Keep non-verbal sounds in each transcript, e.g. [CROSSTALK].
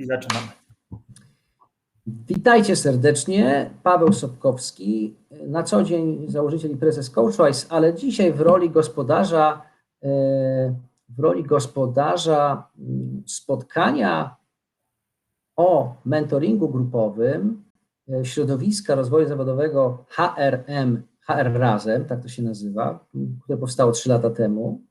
I zaczynamy. Witajcie serdecznie. Paweł Sobkowski, na co dzień założyciel i prezes CoachWise, ale dzisiaj w roli gospodarza, e, w roli gospodarza mm, spotkania o mentoringu grupowym e, środowiska rozwoju zawodowego HRM, HR Razem, tak to się nazywa, które powstało trzy lata temu.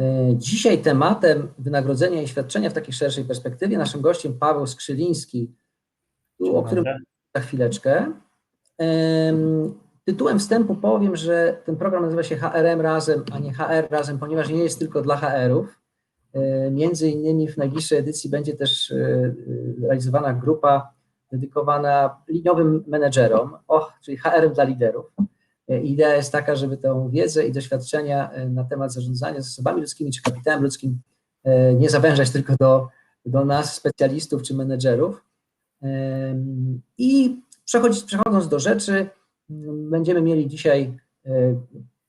E, dzisiaj tematem wynagrodzenia i świadczenia w takiej szerszej perspektywie naszym gościem Paweł Skrzyliński, o którym za chwileczkę. Tytułem wstępu powiem, że ten program nazywa się HRM Razem, a nie HR Razem, ponieważ nie jest tylko dla HR-ów. E, między innymi w najbliższej edycji będzie też e, realizowana grupa dedykowana liniowym menedżerom, och, czyli HRM dla liderów. E, idea jest taka, żeby tę wiedzę i doświadczenia na temat zarządzania zasobami ludzkimi czy kapitałem ludzkim nie zawężać tylko do, do nas, specjalistów czy menedżerów, i przechodząc do rzeczy, będziemy mieli dzisiaj e,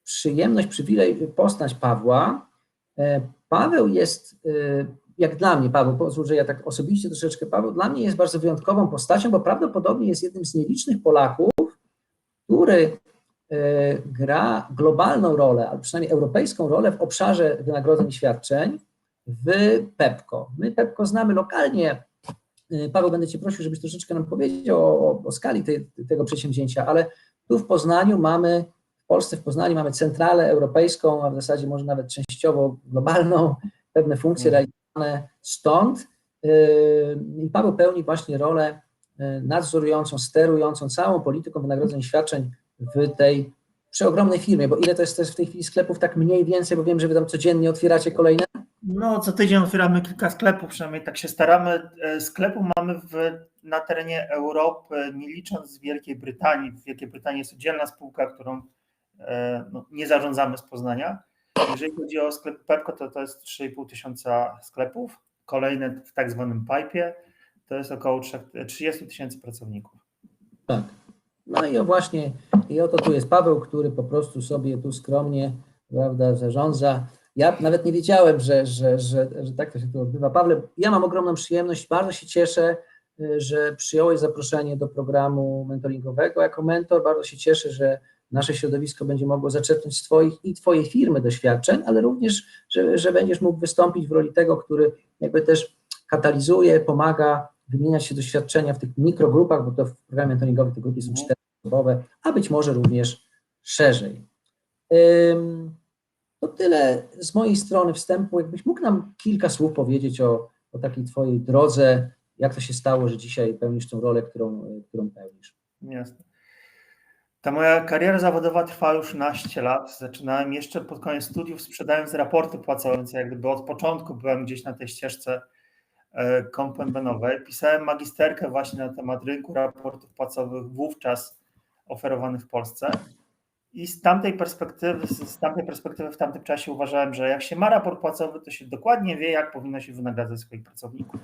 przyjemność, przywilej poznać Pawła. E, Paweł jest, e, jak dla mnie, Paweł, pozwól, że ja tak osobiście troszeczkę, Paweł dla mnie jest bardzo wyjątkową postacią, bo prawdopodobnie jest jednym z nielicznych Polaków, który gra globalną rolę, albo przynajmniej europejską rolę w obszarze wynagrodzeń i świadczeń w PEPCO. My PEPCO znamy lokalnie Y, Paweł, będę Cię prosił, żebyś troszeczkę nam powiedział o, o skali tej, tego przedsięwzięcia, ale tu w Poznaniu mamy, w Polsce, w Poznaniu mamy centralę europejską, a w zasadzie może nawet częściowo globalną, pewne funkcje mhm. realizowane stąd. Y, I Paweł pełni właśnie rolę nadzorującą, sterującą całą polityką wynagrodzeń i świadczeń w tej przeogromnej firmie, bo ile to jest też w tej chwili sklepów, tak mniej więcej, bo wiem, że wy tam codziennie otwieracie kolejne? No, co tydzień otwieramy kilka sklepów, przynajmniej tak się staramy. E, sklepu mamy w, na terenie Europy, nie licząc Wielkiej Brytanii. W Wielkiej Brytanii jest oddzielna spółka, którą e, no, nie zarządzamy z Poznania. Jeżeli chodzi o sklep Pepco, to to jest 3,5 tysiąca sklepów. Kolejne w tak zwanym pipe to jest około 30 tysięcy pracowników. Tak. No i właśnie, i oto tu jest Paweł, który po prostu sobie tu skromnie, prawda, zarządza ja nawet nie wiedziałem, że, że, że, że tak to się tu odbywa. Pawle, ja mam ogromną przyjemność, bardzo się cieszę, y, że przyjąłeś zaproszenie do programu mentoringowego jako mentor. Bardzo się cieszę, że nasze środowisko będzie mogło zaczerpnąć z Twoich i Twojej firmy doświadczeń, ale również, że, że będziesz mógł wystąpić w roli tego, który jakby też katalizuje, pomaga wymieniać się doświadczenia w tych mikrogrupach, bo to w programie mentoringowym te grupy są mhm. czteroosobowe, a być może również szerzej. To tyle z mojej strony wstępu. Jakbyś mógł nam kilka słów powiedzieć o, o takiej Twojej drodze, jak to się stało, że dzisiaj pełnisz tą rolę, którą, którą pełnisz. Jasne. Ta moja kariera zawodowa trwa już naście lat. Zaczynałem jeszcze pod koniec studiów sprzedając raporty więc jak gdyby od początku byłem gdzieś na tej ścieżce e, kompębenowej. Pisałem magisterkę właśnie na temat rynku raportów płacowych wówczas oferowanych w Polsce. I z tamtej perspektywy, z tamtej perspektywy w tamtym czasie uważałem, że jak się ma raport płacowy, to się dokładnie wie, jak powinno się wynagradzać swoich pracowników.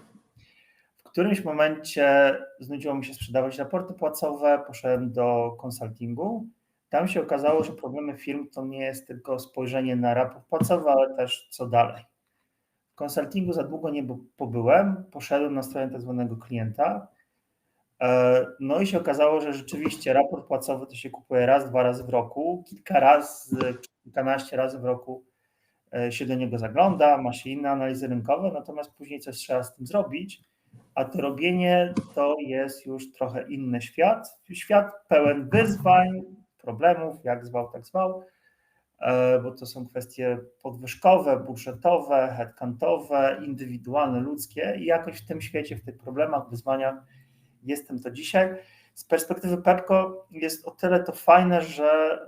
W którymś momencie znudziło mi się sprzedawać raporty płacowe, poszedłem do konsultingu. Tam się okazało, że problemy firm to nie jest tylko spojrzenie na raport płacowy, ale też co dalej. Konsultingu za długo nie pobyłem, poszedłem na stronę tak zwanego klienta E, no i się okazało, że rzeczywiście raport płacowy to się kupuje raz, dwa razy w roku, kilka razy, kilkanaście razy w roku e, się do niego zagląda, ma się inne analizy rynkowe, natomiast później coś trzeba z tym zrobić, a to robienie to jest już trochę inny świat, świat pełen wyzwań, problemów, jak zwał, tak zwał, bo to są kwestie podwyżkowe, budżetowe, headcountowe, indywidualne, ludzkie i jakoś w tym świecie, w tych problemach, wyzwaniach jestem to dzisiaj. Z perspektywy Pepco jest o tyle to fajne, że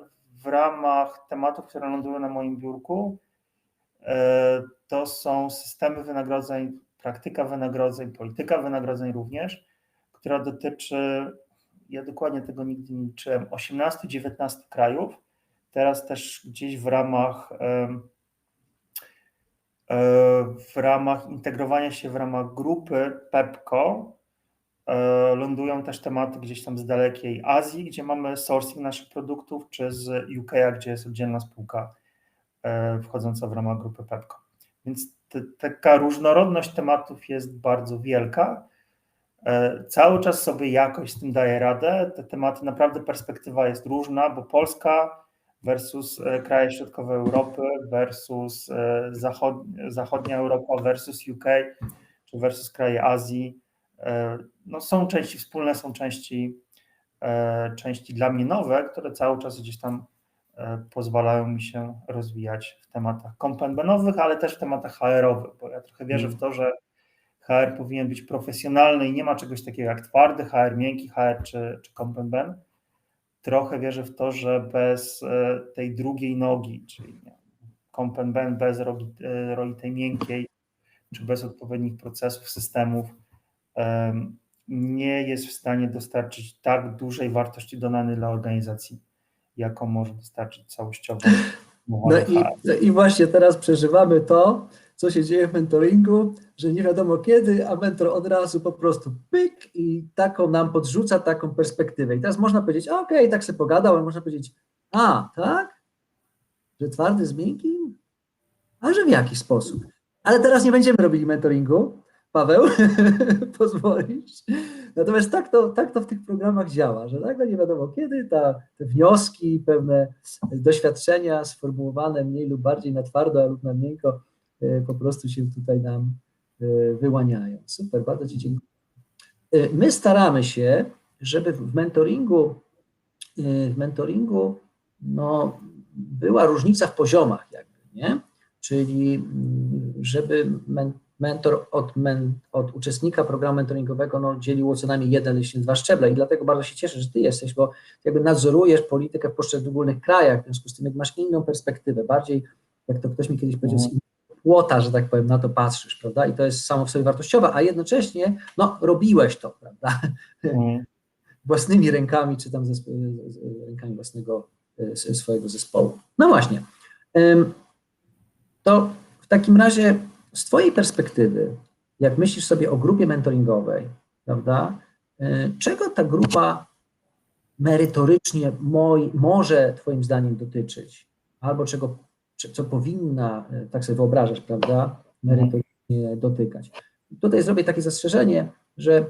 w ramach tematów, które lądują na moim biurku, e, to są systemy wynagrodzeń, praktyka wynagrodzeń, polityka wynagrodzeń również, która dotyczy, ja dokładnie tego nigdy nie liczyłem, 18-19 krajów. Teraz też gdzieś w ramach e, w ramach integrowania się w ramach grupy PEPCO E, lądują też tematy gdzieś tam z dalekiej Azji, gdzie mamy sourcing naszych produktów, czy z UK, gdzie jest oddzielna spółka e, wchodząca w ramach grupy Pepco. Więc taka różnorodność tematów jest bardzo wielka. Cały czas sobie jakoś z tym daje radę. Te tematy, naprawdę perspektywa jest różna, bo Polska versus e, kraje środkowej Europy versus e, zachod, zachodnia Europa versus UK czy versus kraje Azji. E, No są części wspólne, są części, części dla mnie nowe, które cały czas gdzieś tam pozwalają mi się rozwijać w tematach kompenbenowych, ale też w tematach HR-owych, bo ja trochę wierzę w to, że HR powinien być profesjonalny i nie ma czegoś takiego jak twardy HR, miękki HR czy, czy kompenben. Trochę wierzę w to, że bez e, tej drugiej nogi, czyli nie, kompenben bez rogi, e, roli tej miękkiej, czy bez odpowiednich procesów, systemów, em, nie jest w stanie dostarczyć tak dużej wartości dodanej dla organizacji, jaką może dostarczyć całościowo. No i, no i właśnie teraz przeżywamy to, co się dzieje w mentoringu, że nie wiadomo kiedy, a mentor od razu po prostu pyk i taką nam podrzuca taką perspektywę. I teraz można powiedzieć, okej, tak sobie pogadał, ale można powiedzieć, a, tak? Że twardy z miękkim? A że w jaki sposób? Ale teraz nie będziemy robili mentoringu, Paweł, [LAUGHS] pozwolisz? Natomiast tak to, tak to w tych programach działa, że nagle nie wiadomo kiedy ta, te wnioski, pewne doświadczenia sformułowane mniej lub bardziej na twardo lub na miękko po prostu się tutaj nam e, wyłaniają. Super, bardzo Ci dziękuję. E, My staramy się, żeby w mentoringu, w mentoringu no, była różnica w poziomach jakby, nie? Czyli mm, żeby men, mentor od, men, od uczestnika programu mentoringowego no, dzieliło co najmniej jeden, jeśli dwa szczeble i dlatego bardzo się cieszę, że Ty jesteś, bo jakby nadzorujesz politykę w poszczególnych krajach, w związku z tym masz inną perspektywę, bardziej, jak to ktoś mi kiedyś powiedział, z płota, że tak powiem, na to patrzysz, prawda, i to jest samo w sobie wartościowe, a jednocześnie, no, robiłeś to, prawda, Mm. [LAUGHS] własnymi rękami, czy tam ze, z, z, rękami własnego e, swojego zespołu. No właśnie, to w takim razie z Twojej perspektywy, jak myślisz sobie o grupie mentoringowej, prawda, y, czego ta grupa merytorycznie moj, może Twoim zdaniem dotyczyć, albo czego, co powinna, y, tak sobie wyobrażasz, prawda, merytorycznie dotykać. Tutaj zrobię takie zastrzeżenie, że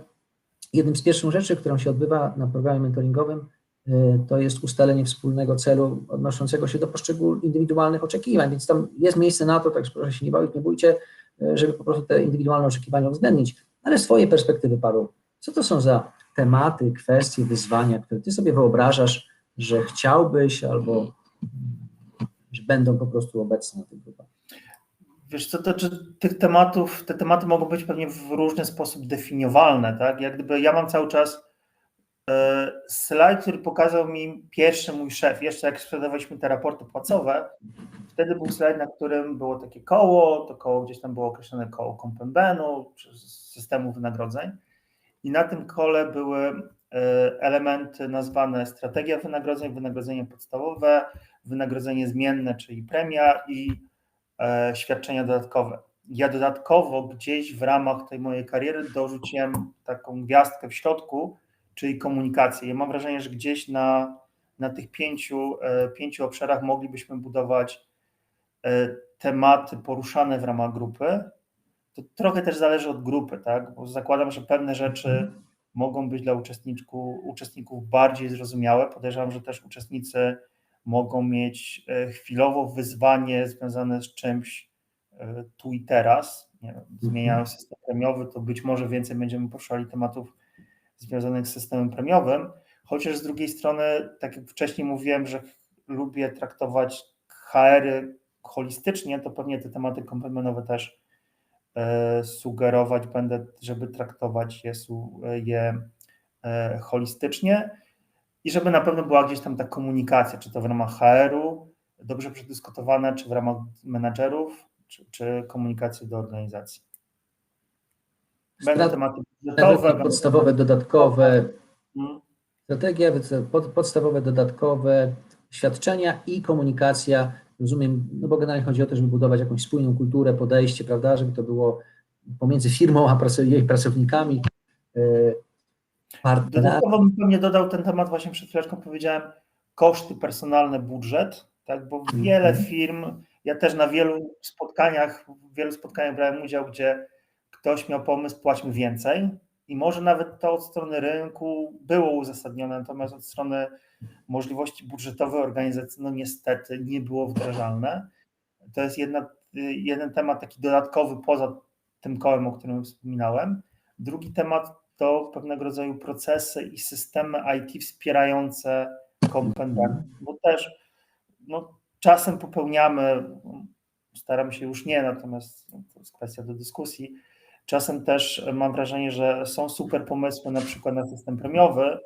jednym z pierwszych rzeczy, którą się odbywa na programie mentoringowym, y, to jest ustalenie wspólnego celu odnoszącego się do poszczególnych indywidualnych oczekiwań, więc tam jest miejsce na to, także proszę się nie bawić, nie bójcie, y, żeby po prostu te indywidualne oczekiwania uwzględnić, ale z Twojej perspektywy, Paweł, co to są za tematy, kwestie, wyzwania, które Ty sobie wyobrażasz, że chciałbyś albo że będą po prostu obecne na tych grupach? Wiesz co, to, tych tematów, te tematy mogą być pewnie w różny sposób definiowalne, tak? Jak gdyby ja mam cały czas e, slajd, który pokazał mi pierwszy mój szef, jeszcze jak sprzedawaliśmy te raporty płacowe, wtedy był slajd, na którym było takie koło, to koło gdzieś tam było określone koło kompenbenu, czy systemu wynagrodzeń i na tym kole były e, elementy nazwane strategia wynagrodzeń, wynagrodzenie podstawowe, wynagrodzenie zmienne, czyli premia i e, świadczenia dodatkowe. Ja dodatkowo gdzieś w ramach tej mojej kariery dorzuciłem taką gwiazdkę w środku, czyli komunikację. Ja mam wrażenie, że gdzieś na, na tych pięciu, e, pięciu obszarach moglibyśmy budować e, tematy poruszane w ramach grupy. To trochę też zależy od grupy, tak? Bo zakładam, że pewne rzeczy mogą być dla uczestników, uczestników bardziej zrozumiałe. Podejrzewam, że też uczestnicy mogą mieć e, chwilowo wyzwanie związane z czymś e, tu i teraz. Nie wiem, zmieniają system premiowy, to być może więcej będziemy poruszali tematów związanych z systemem premiowym, chociaż z drugiej strony, tak jak wcześniej mówiłem, że lubię traktować HR-y holistycznie, to pewnie te tematy komplemenowe też e, sugerować będę, żeby traktować je, je holistycznie i żeby na pewno była gdzieś tam ta komunikacja, czy to w ramach HR-u dobrze przedyskutowana, czy w ramach menadżerów, czy, czy komunikacji do organizacji. Będą tematy budżetowe, będą- Podstawowe, dodatkowe, Mm, strategia, pod, podstawowe, dodatkowe, świadczenia i komunikacja. Rozumiem, no bo generalnie chodzi o to, żeby budować jakąś spójną kulturę, podejście, prawda, żeby to było pomiędzy firmą a pracownikami. e, Dodatkowo bym pewnie dodał ten temat, właśnie przed chwileczką powiedziałem, koszty personalne, budżet, tak, bo wiele Mhm. firm, ja też na wielu spotkaniach, w wielu spotkaniach brałem udział, gdzie ktoś miał pomysł, płaćmy więcej i może nawet to od strony rynku było uzasadnione, natomiast od strony możliwości budżetowej organizacji, no niestety nie było wdrażalne. To jest jedna, jeden temat taki dodatkowy poza tym kołem, o którym wspominałem. Drugi temat to pewnego rodzaju procesy i systemy IT wspierające kompendium, bo też no, czasem popełniamy, staram się już nie, natomiast to jest kwestia do dyskusji, czasem też mam wrażenie, że są super pomysły na przykład na system premiowy,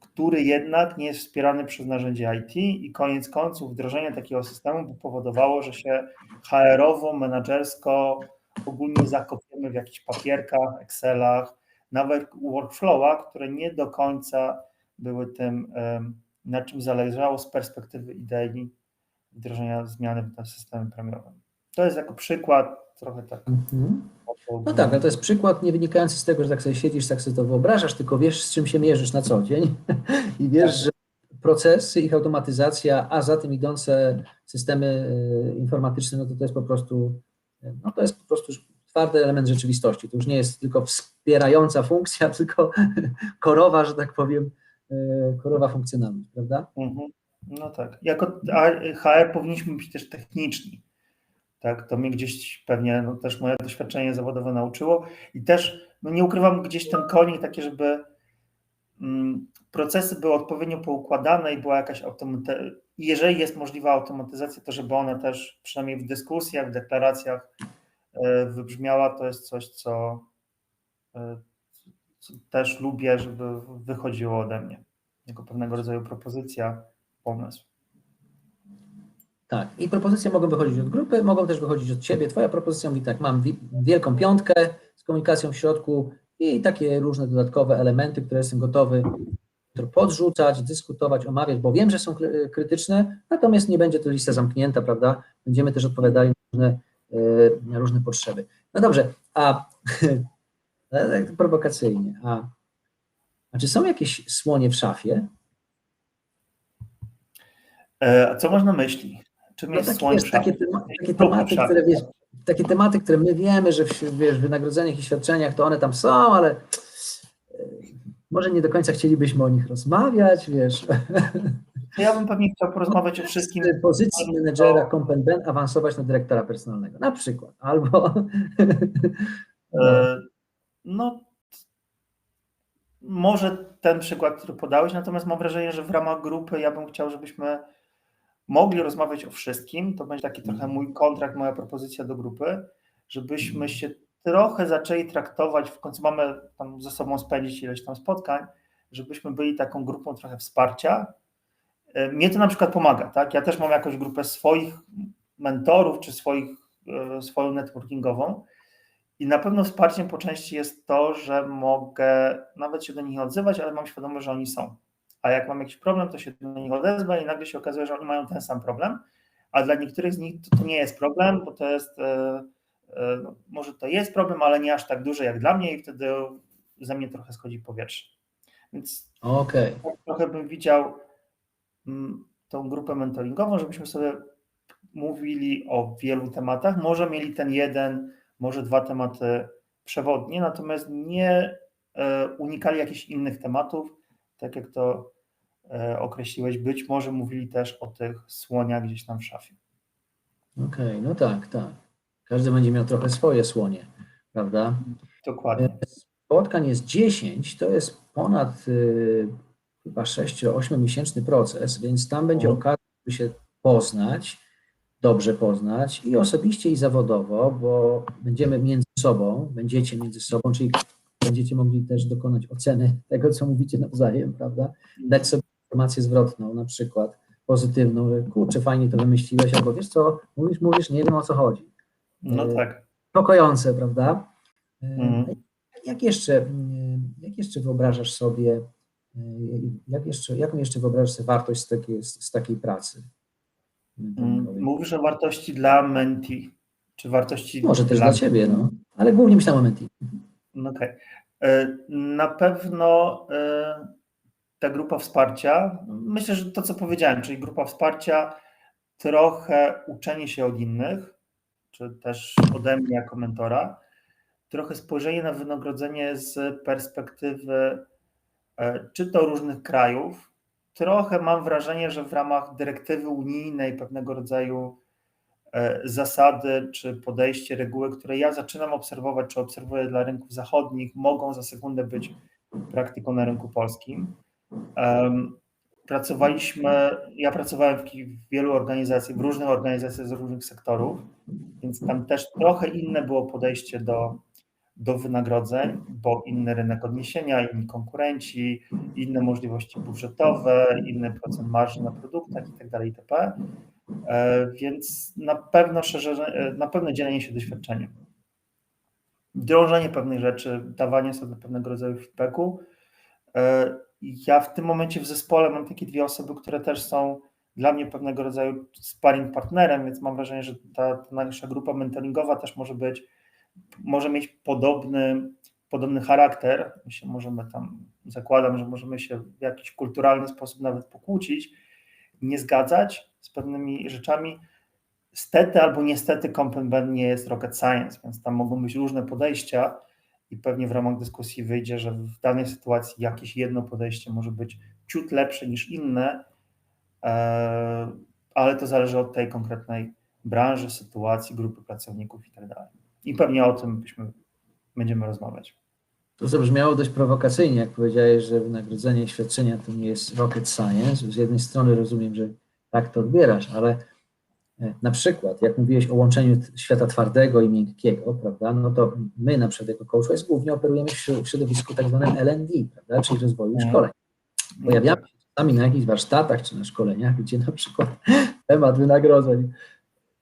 który jednak nie jest wspierany przez narzędzie IT i koniec końców wdrożenie takiego systemu by powodowało, że się HR-owo, menadżersko ogólnie zakopiemy w jakichś papierkach, Excelach, nawet workflowach, które nie do końca były tym, na czym zależało z perspektywy idei wdrożenia zmiany w tym systemie premiowym. To jest jako przykład trochę tak. Mhm. No tak, ale to jest przykład nie wynikający z tego, że tak sobie siedzisz, tak sobie to wyobrażasz, tylko wiesz, z czym się mierzysz na co dzień [LAUGHS] i wiesz, tak. że procesy, ich automatyzacja, a za tym idące systemy e, informatyczne, no to to jest po prostu, no to jest po prostu twardy element rzeczywistości. To już nie jest tylko wspierająca funkcja, [LAUGHS] tylko korowa, że tak powiem, e, korowa funkcjonalność, prawda? Mhm. No tak. Jako HR powinniśmy być też techniczni. Tak, to mnie gdzieś pewnie no, też moje doświadczenie zawodowe nauczyło i też no, nie ukrywam gdzieś ten konik taki, żeby mm, procesy były odpowiednio poukładane i była jakaś automatyzacja. Jeżeli jest możliwa automatyzacja, to żeby one też przynajmniej w dyskusjach, w deklaracjach wybrzmiała, to jest coś, co, e, co też lubię, żeby wychodziło ode mnie jako pewnego rodzaju propozycja, pomysł. Tak, i propozycje mogą wychodzić od grupy, mogą też wychodzić od Ciebie. Twoja propozycja mówi tak, mam wielką piątkę z komunikacją w środku i takie różne dodatkowe elementy, które jestem gotowy podrzucać, dyskutować, omawiać, bo wiem, że są krytyczne, natomiast nie będzie to lista zamknięta, prawda? Będziemy też odpowiadali na różne, różne potrzeby. No dobrze, a [LAUGHS] tak prowokacyjnie, a, a czy są jakieś słonie w szafie? E, a co można myśli? Czym No jest takie, słoń wiesz, w szafie? takie, tema- takie tematy, które wiesz, takie tematy, które my wiemy, że w wiesz, w wynagrodzeniach i świadczeniach to one tam są, ale e, może nie do końca chcielibyśmy o nich rozmawiać, wiesz. [LAUGHS] To Ja bym pewnie chciał porozmawiać o wszystkim. Z pozycji menedżera Compen awansować na dyrektora personalnego, na przykład, [LAUGHS] albo E, No, może ten przykład, który podałeś, natomiast mam wrażenie, że w ramach grupy ja bym chciał, żebyśmy mogli rozmawiać o wszystkim. To będzie taki trochę mój kontrakt, moja propozycja do grupy, żebyśmy się trochę zaczęli traktować, w końcu mamy tam ze sobą spędzić ileś tam spotkań, żebyśmy byli taką grupą trochę wsparcia. E, Mnie to na przykład pomaga, tak? Ja też mam jakąś grupę swoich mentorów, czy swoich, e, swoją networkingową, i na pewno wsparciem po części jest to, że mogę nawet się do nich odzywać, ale mam świadomość, że oni są. A jak mam jakiś problem, to się do nich odezwę i nagle się okazuje, że oni mają ten sam problem, a dla niektórych z nich to, to nie jest problem, bo to jest, e, no, może to jest problem, ale nie aż tak duży jak dla mnie i wtedy ze mnie trochę schodzi powietrze. Więc okej. tak trochę bym widział tą grupę mentoringową, żebyśmy sobie mówili o wielu tematach, może mieli ten jeden, może dwa tematy przewodnie, natomiast nie e, unikali jakichś innych tematów, tak jak to e, określiłeś, być może mówili też o tych słoniach gdzieś tam w szafie. Okej, no tak, tak. Każdy będzie miał trochę swoje słonie, prawda? Dokładnie. Spotkań jest 10, to jest ponad y, chyba 6-8 miesięczny proces, więc tam będzie Mhm. okazja, by się poznać, dobrze poznać i osobiście, i zawodowo, bo będziemy między sobą, będziecie między sobą, czyli będziecie mogli też dokonać oceny tego, co mówicie nawzajem, prawda? Dać sobie informację zwrotną, na przykład pozytywną, że kurczę, fajnie to wymyśliłeś, albo wiesz co, mówisz, mówisz, nie wiem o co chodzi No e, tak. niepokojące, prawda? E, Mhm. Jak jeszcze, e, jak jeszcze wyobrażasz sobie, jak jeszcze, jaką jeszcze wyobrażasz sobie wartość z takiej, z, takiej pracy? Mm, Mówisz o wartości dla menti, czy wartości Może też dla Ciebie, no, ale głównie myślałem o Menti. No Okej. E, Na pewno e, ta grupa wsparcia, myślę, że to co powiedziałem, czyli grupa wsparcia, trochę uczenie się od innych, czy też ode mnie jako mentora, trochę spojrzenie na wynagrodzenie z perspektywy e, czy to różnych krajów. Trochę mam wrażenie, że w ramach dyrektywy unijnej pewnego rodzaju e, zasady czy podejście, reguły, które ja zaczynam obserwować, czy obserwuję dla rynków zachodnich, mogą za sekundę być praktyką na rynku polskim. Pracowaliśmy, ja pracowałem w wielu organizacjach, w różnych organizacjach z różnych sektorów, więc tam też trochę inne było podejście do, do wynagrodzeń, bo inny rynek odniesienia, inni konkurenci, inne możliwości budżetowe, inny procent marży na produktach itd. itp. E, Więc na pewno szerzenie, na pewno dzielenie się doświadczeniem. Drążenie pewnych rzeczy, dawanie sobie pewnego rodzaju feedbacku. E, Ja w tym momencie w zespole mam takie dwie osoby, które też są dla mnie pewnego rodzaju sparring partnerem, więc mam wrażenie, że ta, ta nasza grupa mentoringowa też może być, może mieć podobny, podobny charakter. My się możemy tam, zakładam, że możemy się w jakiś kulturalny sposób nawet pokłócić, nie zgadzać z pewnymi rzeczami. Stety albo niestety Compen nie jest rocket science, więc tam mogą być różne podejścia i pewnie w ramach dyskusji wyjdzie, że w danej sytuacji jakieś jedno podejście może być ciut lepsze niż inne, e, ale to zależy od tej konkretnej branży, sytuacji, grupy pracowników i tak. I pewnie o tym byśmy, będziemy rozmawiać. To zabrzmiało dość prowokacyjnie, jak powiedziałeś, że wynagrodzenie świadczenia to nie jest rocket science. Z jednej strony rozumiem, że tak to odbierasz, ale e, na przykład, jak mówiłeś o łączeniu świata twardego i miękkiego, prawda, no to my na przykład jako CoachWise głównie operujemy w środowisku tak zwanym L&D, prawda, czyli rozwoju Mhm. szkoleń. Pojawiamy się czasami na jakichś warsztatach czy na szkoleniach, gdzie na przykład [LAUGHS] temat wynagrodzeń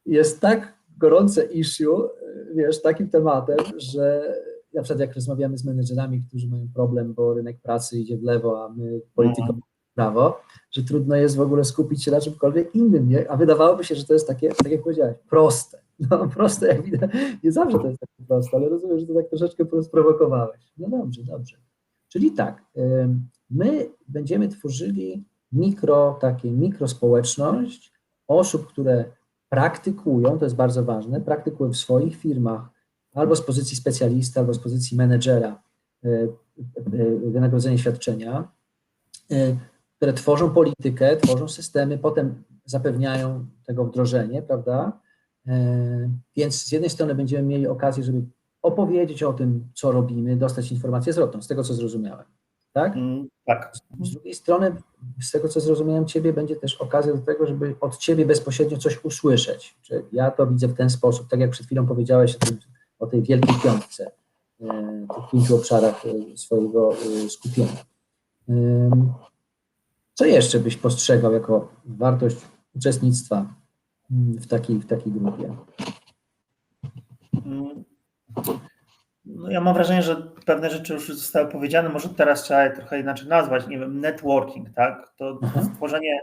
jest tak gorące issue, wiesz, takim tematem, że na przykład jak rozmawiamy z menedżerami, którzy mają problem, bo rynek pracy idzie w lewo, a my polityką w prawo, że trudno jest w ogóle skupić się na czymkolwiek innym, nie? A wydawałoby się, że to jest takie, tak jak powiedziałeś, proste. No [LAUGHS] proste, jak widać, nie zawsze to jest takie proste, ale rozumiem, że to tak troszeczkę sprowokowałeś. No dobrze, dobrze. Czyli tak, my będziemy tworzyli mikro, takie mikrospołeczność osób, które praktykują, to jest bardzo ważne, praktykują w swoich firmach albo z pozycji specjalisty, albo z pozycji menedżera y, y, wynagrodzenie świadczenia, które tworzą politykę, tworzą systemy, potem zapewniają tego wdrożenie, prawda? E, Więc z jednej strony będziemy mieli okazję, żeby opowiedzieć o tym, co robimy, dostać informację zwrotną, z tego co zrozumiałem. Tak? Mm, Tak. Z drugiej strony, z tego co zrozumiałem Ciebie, będzie też okazja do tego, żeby od Ciebie bezpośrednio coś usłyszeć. Czy ja to widzę w ten sposób, tak jak przed chwilą powiedziałeś o, tym, o tej wielkiej piątce, e, tych pięciu obszarach e, swojego e, skupienia. Co jeszcze byś postrzegał jako wartość uczestnictwa mm, w takiej, w takiej grupie? No ja mam wrażenie, że pewne rzeczy już zostały powiedziane, może teraz trzeba je trochę inaczej nazwać, nie wiem, networking, tak? To Mhm. stworzenie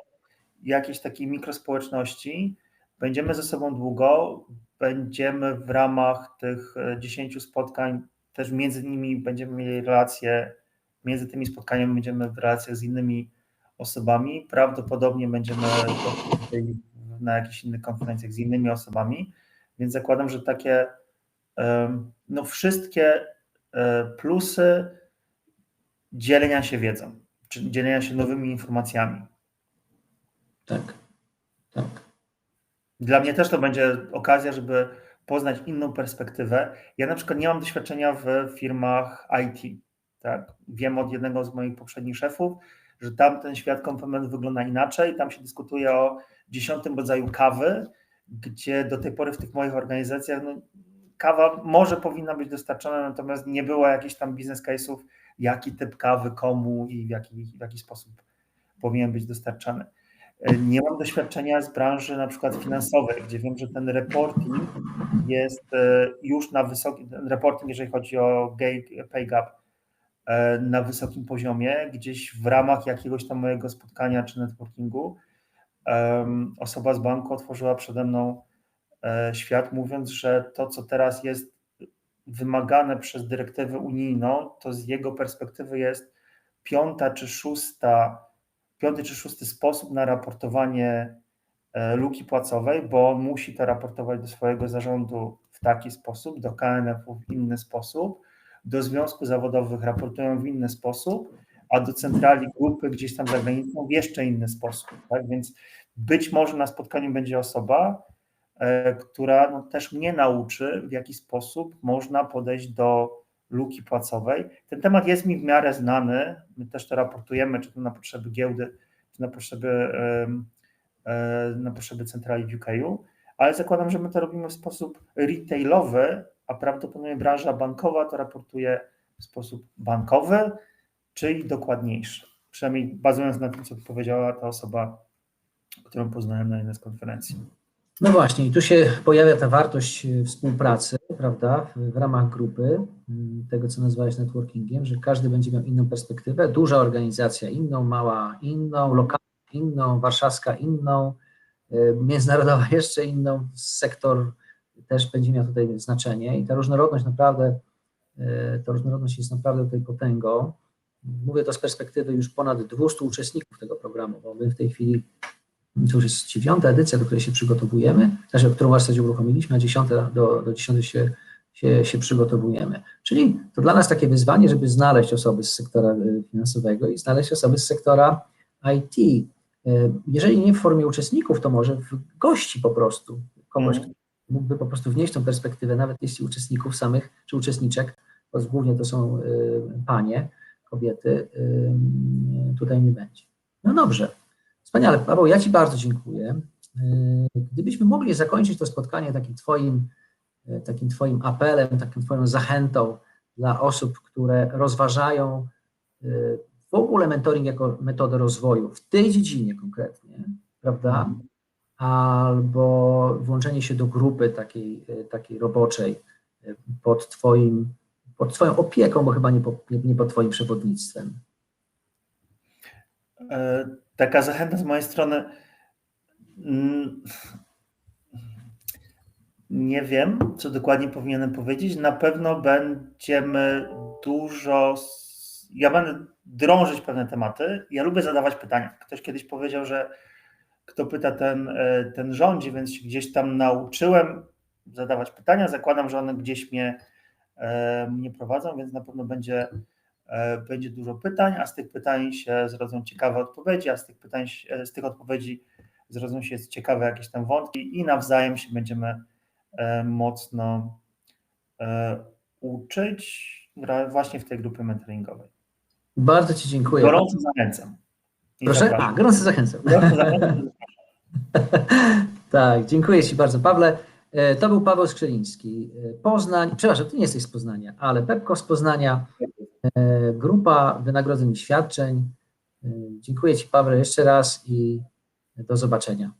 jakiejś takiej mikrospołeczności. Będziemy ze sobą długo, będziemy w ramach tych e, 10 spotkań, też między nimi będziemy mieli relacje, między tymi spotkaniami będziemy w relacjach z innymi osobami, prawdopodobnie będziemy na jakichś innych konferencjach z innymi osobami, więc zakładam, że takie no wszystkie e, plusy dzielenia się wiedzą, czy dzielenia się nowymi informacjami. Tak, tak. Dla mnie też to będzie okazja, żeby poznać inną perspektywę. Ja na przykład nie mam doświadczenia w firmach IT. Tak? Wiem od jednego z moich poprzednich szefów, że tam ten świat komplement wygląda inaczej. Tam się dyskutuje o dziesiątym rodzaju kawy, gdzie do tej pory w tych moich organizacjach no, kawa może powinna być dostarczona, natomiast nie było jakichś tam biznes case'ów, jaki typ kawy, komu i w jaki, w jaki sposób powinien być dostarczany. Nie mam doświadczenia z branży na przykład finansowej, gdzie wiem, że ten reporting jest e, już na wysokim, reporting, jeżeli chodzi o pay gap, e, na wysokim poziomie, gdzieś w ramach jakiegoś tam mojego spotkania czy networkingu osoba z banku otworzyła przede mną e, świat, mówiąc, że to, co teraz jest wymagane przez dyrektywę unijną, to z jego perspektywy jest piąta czy szósta piąty czy szósty sposób na raportowanie luki płacowej, bo musi to raportować do swojego zarządu w taki sposób, do KNF-u w inny sposób, do związków zawodowych raportują w inny sposób, a do centrali grupy gdzieś tam za granicą w jeszcze inny sposób. Tak? Więc być może na spotkaniu będzie osoba, e, która no, też mnie nauczy, w jaki sposób można podejść do luki płacowej. Ten temat jest mi w miarę znany. My też to raportujemy, czy to na potrzeby giełdy, czy na potrzeby, e, na potrzeby centrali w UKU, ale zakładam, że my to robimy w sposób retailowy, a prawdopodobnie branża bankowa to raportuje w sposób bankowy, czyli dokładniejszy. Przynajmniej bazując na tym, co powiedziała ta osoba, którą poznałem na jednej z konferencji. No właśnie, i tu się pojawia ta wartość y, współpracy, prawda, w, ramach grupy, y, tego co nazwałeś networkingiem, że każdy będzie miał inną perspektywę, duża organizacja inną, mała inną, lokalna inną, warszawska inną, y, międzynarodowa [LAUGHS] jeszcze inną, sektor też będzie miał tutaj znaczenie i ta różnorodność naprawdę, ta różnorodność jest naprawdę tutaj potęgą. Mówię to z perspektywy już ponad 200 uczestników tego programu, bo my w tej chwili to już jest dziewiąta edycja, do której się przygotowujemy, znaczy, którą w zasadzie uruchomiliśmy, a dziesiąta, do, do dziesiątej się, się, się przygotowujemy. Czyli to dla nas takie wyzwanie, żeby znaleźć osoby z sektora y, finansowego i znaleźć osoby z sektora IT. Y, Jeżeli nie w formie uczestników, to może w gości po prostu, kogoś, kto mógłby po prostu wnieść tą perspektywę, nawet jeśli uczestników samych czy uczestniczek, bo głównie to są y, panie, kobiety, tutaj nie będzie. No dobrze. Wspaniale. Paweł, ja Ci bardzo dziękuję. Yy, Gdybyśmy mogli zakończyć to spotkanie takim Twoim, yy, takim twoim apelem, taką Twoją zachętą dla osób, które rozważają yy, w ogóle mentoring jako metodę rozwoju w tej dziedzinie konkretnie, prawda? Albo włączenie się do grupy takiej, takiej roboczej pod Twoim, pod Twoją opieką, bo chyba nie, po, nie pod Twoim przewodnictwem. E, Taka zachęta z mojej strony. mm, Nie wiem, co dokładnie powinienem powiedzieć. Na pewno będziemy dużo. Ja będę drążyć pewne tematy. Ja lubię zadawać pytania. Ktoś kiedyś powiedział, że kto pyta, ten, e, ten rządzi, więc się gdzieś tam nauczyłem zadawać pytania. Zakładam, że one gdzieś mnie, e, mnie prowadzą, więc na pewno będzie będzie dużo pytań, a z tych pytań się zrodzą ciekawe odpowiedzi, a z tych pytań, się- z tych odpowiedzi zrodzą się ciekawe jakieś tam wątki i nawzajem się będziemy e, mocno e, uczyć właśnie w tej grupie mentoringowej. Bardzo Ci dziękuję. Gorąco zachęcam. I Proszę? zapraszam. A, gorąco zachęcam. Gorąco zachęcam. [LAUGHS] Tak, dziękuję Ci bardzo, Pawle. E, To był Paweł Skrzeliński. E, Poznań, przepraszam, Ty nie jesteś z Poznania, ale Pepko z Poznania, e, grupa wynagrodzeń i świadczeń. Dziękuję Ci, Paweł, jeszcze raz i do zobaczenia.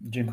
Dziękuję.